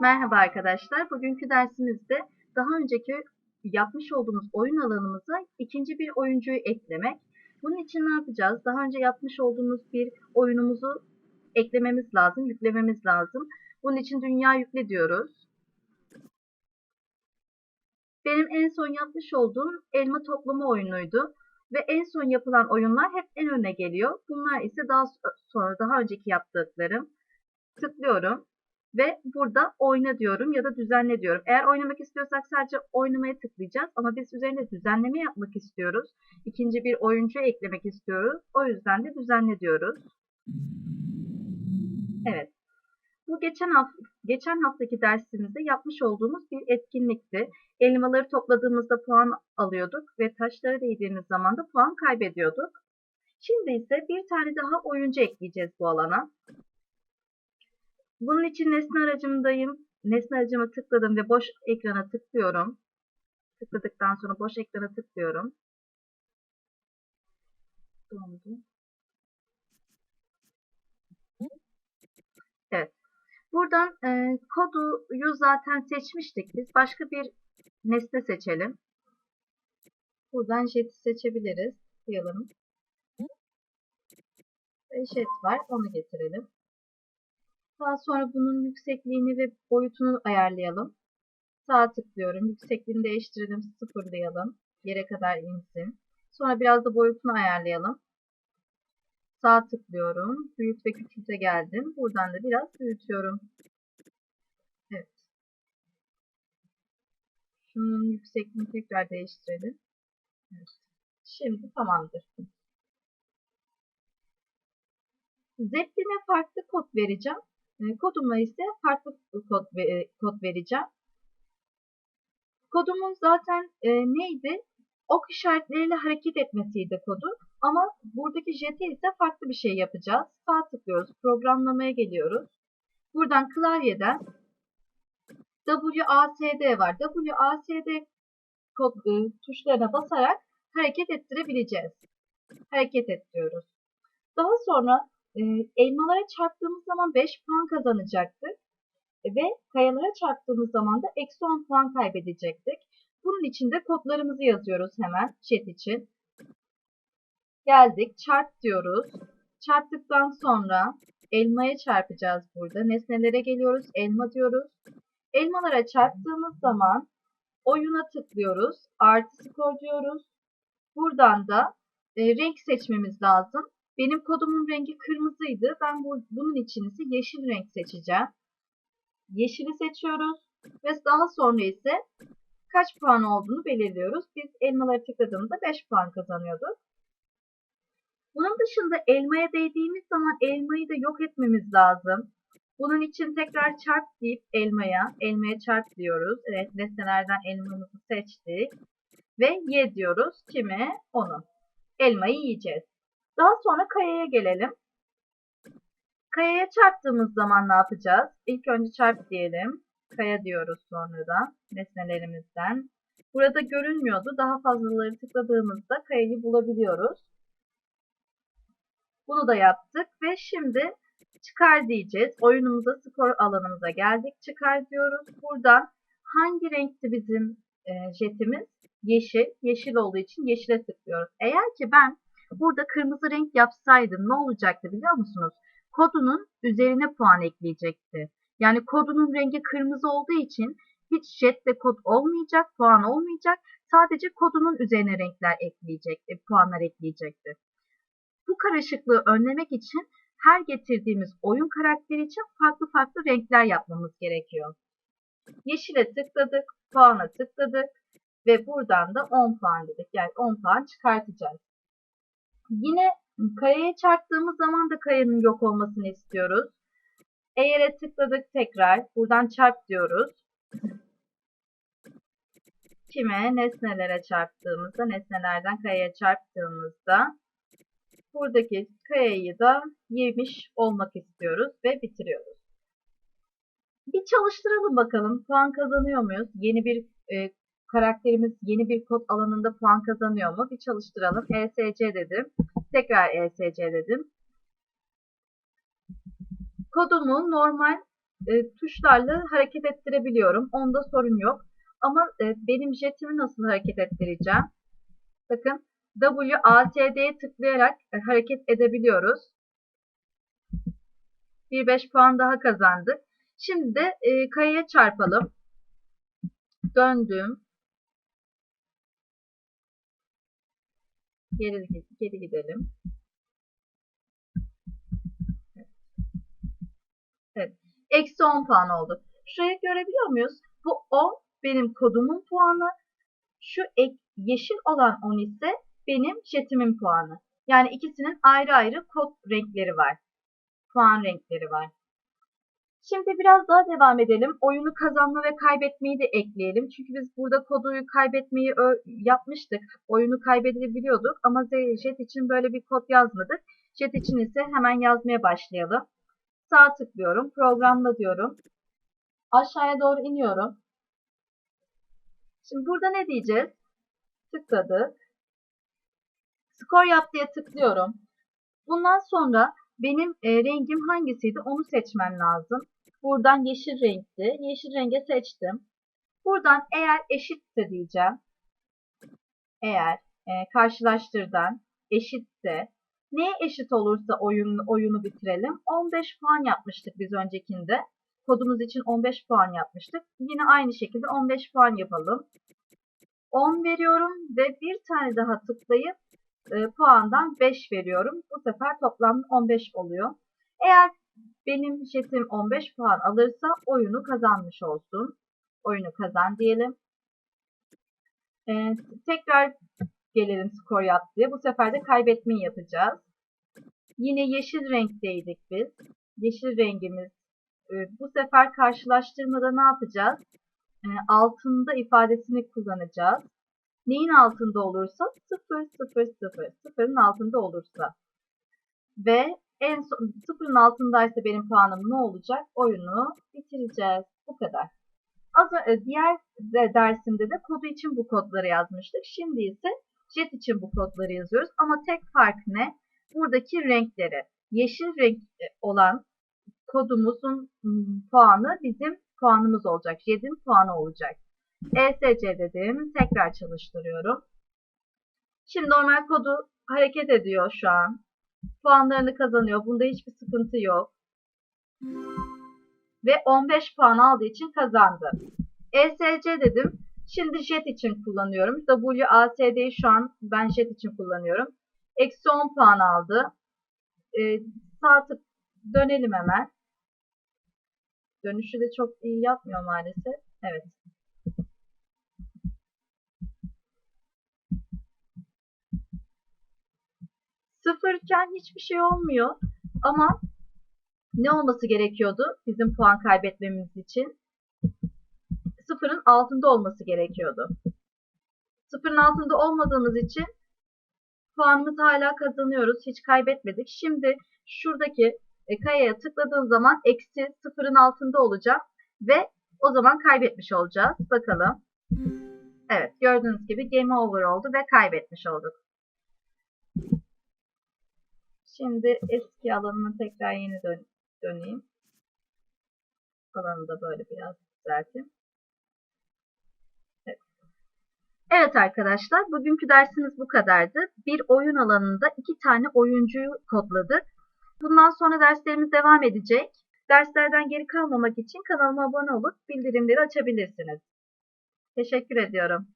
Merhaba arkadaşlar. Bugünkü dersimizde daha önceki yapmış olduğumuz oyun alanımıza ikinci bir oyuncuyu eklemek. Bunun için ne yapacağız? Daha önce yapmış olduğumuz bir oyunumuzu eklememiz lazım, yüklememiz lazım. Bunun için dünya yükle diyoruz. Benim en son yapmış olduğum elma toplama oyunuydu. Ve en son yapılan oyunlar hep en öne geliyor. Bunlar ise daha sonra daha önceki yaptıklarım. Tıklıyorum ve burada oyna diyorum ya da düzenle diyorum. Eğer oynamak istiyorsak sadece oynamaya tıklayacağız ama biz üzerinde düzenleme yapmak istiyoruz. İkinci bir oyuncu eklemek istiyoruz. O yüzden de düzenle diyoruz. Evet. Bu geçen hafta, geçen haftaki dersimizde yapmış olduğumuz bir etkinlikti. Elmaları topladığımızda puan alıyorduk ve taşları değdiğimiz zaman da puan kaybediyorduk. Şimdi ise bir tane daha oyuncu ekleyeceğiz bu alana. Bunun için nesne aracımdayım. Nesne aracıma tıkladım ve boş ekrana tıklıyorum. Tıkladıktan sonra boş ekrana tıklıyorum. Dondu. Evet. Buradan e, koduyu zaten seçmiştik. Biz başka bir nesne seçelim. Buradan jet'i seçebiliriz. Tıklayalım. Ve jet var. Onu getirelim. Daha sonra bunun yüksekliğini ve boyutunu ayarlayalım. Sağ tıklıyorum. Yüksekliğini değiştirelim. Sıfırlayalım. Yere kadar insin. Sonra biraz da boyutunu ayarlayalım. Sağ tıklıyorum. Büyüt ve küçülte geldim. Buradan da biraz büyütüyorum. Evet. Şunun yüksekliğini tekrar değiştirelim. Evet. Şimdi tamamdır. Zeppelin'e farklı kod vereceğim. Ee, koduma ise farklı kod, e, kod vereceğim. Kodumun zaten e, neydi? Ok işaretleriyle hareket etmesiydi kodu. Ama buradaki jeti ise farklı bir şey yapacağız. Sağ tıklıyoruz. Programlamaya geliyoruz. Buradan klavyeden WASD var. WASD kod, e, tuşlarına basarak hareket ettirebileceğiz. Hareket ettiriyoruz. Daha sonra e, elmalara çarptığımız zaman 5 puan kazanacaktık. Ve kayalara çarptığımız zaman da eksi 10 puan kaybedecektik. Bunun için de kodlarımızı yazıyoruz hemen chat için. Geldik çarp diyoruz. Çarptıktan sonra elmaya çarpacağız burada. Nesnelere geliyoruz. Elma diyoruz. Elmalara çarptığımız zaman oyuna tıklıyoruz. Artı skor diyoruz. Buradan da e, renk seçmemiz lazım. Benim kodumun rengi kırmızıydı. Ben bu, bunun için ise yeşil renk seçeceğim. Yeşili seçiyoruz ve daha sonra ise kaç puan olduğunu belirliyoruz. Biz elmaları tıkladığımızda 5 puan kazanıyorduk. Bunun dışında elmaya değdiğimiz zaman elmayı da yok etmemiz lazım. Bunun için tekrar çarp deyip elmaya, elmaya çarp diyoruz. Evet nesnelerden elmamızı seçtik. Ve ye diyoruz. Kimi? Onu. Elmayı yiyeceğiz. Daha sonra kayaya gelelim. Kayaya çarptığımız zaman ne yapacağız? İlk önce çarp diyelim. Kaya diyoruz sonra da nesnelerimizden. Burada görünmüyordu. Daha fazlaları tıkladığımızda kayayı bulabiliyoruz. Bunu da yaptık ve şimdi çıkar diyeceğiz. Oyunumuza skor alanımıza geldik. Çıkar diyoruz. Buradan hangi renkti bizim e, jetimiz? Yeşil. Yeşil olduğu için yeşile tıklıyoruz. Eğer ki ben Burada kırmızı renk yapsaydım ne olacaktı biliyor musunuz? Kodunun üzerine puan ekleyecekti. Yani kodunun rengi kırmızı olduğu için hiç jet ve kod olmayacak, puan olmayacak. Sadece kodunun üzerine renkler ekleyecekti, puanlar ekleyecekti. Bu karışıklığı önlemek için her getirdiğimiz oyun karakteri için farklı farklı renkler yapmamız gerekiyor. Yeşile tıkladık, puana tıkladık ve buradan da 10 puan dedik. Yani 10 puan çıkartacağız. Yine kayaya çarptığımız zaman da kayanın yok olmasını istiyoruz. Eğer'e tıkladık tekrar. Buradan çarp diyoruz. Kime? Nesnelere çarptığımızda, nesnelerden kayaya çarptığımızda buradaki kayayı da yemiş olmak istiyoruz ve bitiriyoruz. Bir çalıştıralım bakalım. Puan kazanıyor muyuz? Yeni bir e, karakterimiz yeni bir kod alanında puan kazanıyor mu? Bir çalıştıralım. ESC dedim. Tekrar ESC dedim. Kodumu normal e, tuşlarla hareket ettirebiliyorum. Onda sorun yok. Ama e, benim jetimi nasıl hareket ettireceğim? Bakın W, A, T, D'ye tıklayarak e, hareket edebiliyoruz. Bir 5 puan daha kazandık. Şimdi de e, kayaya çarpalım. Döndüm. Geri, geri gidelim. Evet. Eksi 10 puan oldu. Şurayı görebiliyor muyuz? Bu 10 benim kodumun puanı. Şu ek, yeşil olan 10 ise benim jetimin puanı. Yani ikisinin ayrı ayrı kod renkleri var. Puan renkleri var. Şimdi biraz daha devam edelim. Oyunu kazanma ve kaybetmeyi de ekleyelim. Çünkü biz burada kodu kaybetmeyi yapmıştık. Oyunu kaybedebiliyorduk ama jet için böyle bir kod yazmadık. Jet için ise hemen yazmaya başlayalım. Sağ tıklıyorum. Programla diyorum. Aşağıya doğru iniyorum. Şimdi burada ne diyeceğiz? Tıkladık. Skor yap diye tıklıyorum. Bundan sonra benim e, rengim hangisiydi onu seçmem lazım. Buradan yeşil renkti. Yeşil renge seçtim. Buradan eğer eşitse diyeceğim. Eğer e, karşılaştırdan eşitse neye eşit olursa oyun, oyunu bitirelim. 15 puan yapmıştık biz öncekinde. Kodumuz için 15 puan yapmıştık. Yine aynı şekilde 15 puan yapalım. 10 veriyorum ve bir tane daha tıklayıp e, puandan 5 veriyorum. Bu sefer toplam 15 oluyor. Eğer benim jetim 15 puan alırsa oyunu kazanmış olsun. Oyunu kazan diyelim. Ee, tekrar gelelim skor yap. Bu sefer de kaybetmeyi yapacağız. Yine yeşil renkteydik biz. Yeşil rengimiz. E, bu sefer karşılaştırmada ne yapacağız? E, altında ifadesini kullanacağız. Neyin altında olursa 0, 0, 0. Sıfırın altında olursa. Ve en son sıfırın altındaysa benim puanım ne olacak? Oyunu bitireceğiz. Bu kadar. Az önce, diğer de dersimde de kodu için bu kodları yazmıştık. Şimdi ise jet için bu kodları yazıyoruz. Ama tek fark ne? Buradaki renkleri. Yeşil renk olan kodumuzun puanı bizim puanımız olacak. Jet'in puanı olacak. ESC dedim. Tekrar çalıştırıyorum. Şimdi normal kodu hareket ediyor şu an puanlarını kazanıyor. Bunda hiçbir sıkıntı yok. Ve 15 puan aldığı için kazandı. ESC dedim. Şimdi jet için kullanıyorum. WASD'yi şu an ben jet için kullanıyorum. Eksi 10 puan aldı. Ee, sağ tık dönelim hemen. Dönüşü de çok iyi yapmıyor maalesef. Evet. Sıfırken hiçbir şey olmuyor. Ama ne olması gerekiyordu bizim puan kaybetmemiz için? Sıfırın altında olması gerekiyordu. Sıfırın altında olmadığımız için puanımızı hala kazanıyoruz. Hiç kaybetmedik. Şimdi şuradaki e, kayaya tıkladığım zaman eksi sıfırın altında olacak ve o zaman kaybetmiş olacağız. Bakalım. Evet gördüğünüz gibi game over oldu ve kaybetmiş olduk. Şimdi eski alanına tekrar yeni dön döneyim. Alanı da böyle biraz düzelteyim. Evet. evet arkadaşlar bugünkü dersimiz bu kadardı. Bir oyun alanında iki tane oyuncuyu kodladık. Bundan sonra derslerimiz devam edecek. Derslerden geri kalmamak için kanalıma abone olup bildirimleri açabilirsiniz. Teşekkür ediyorum.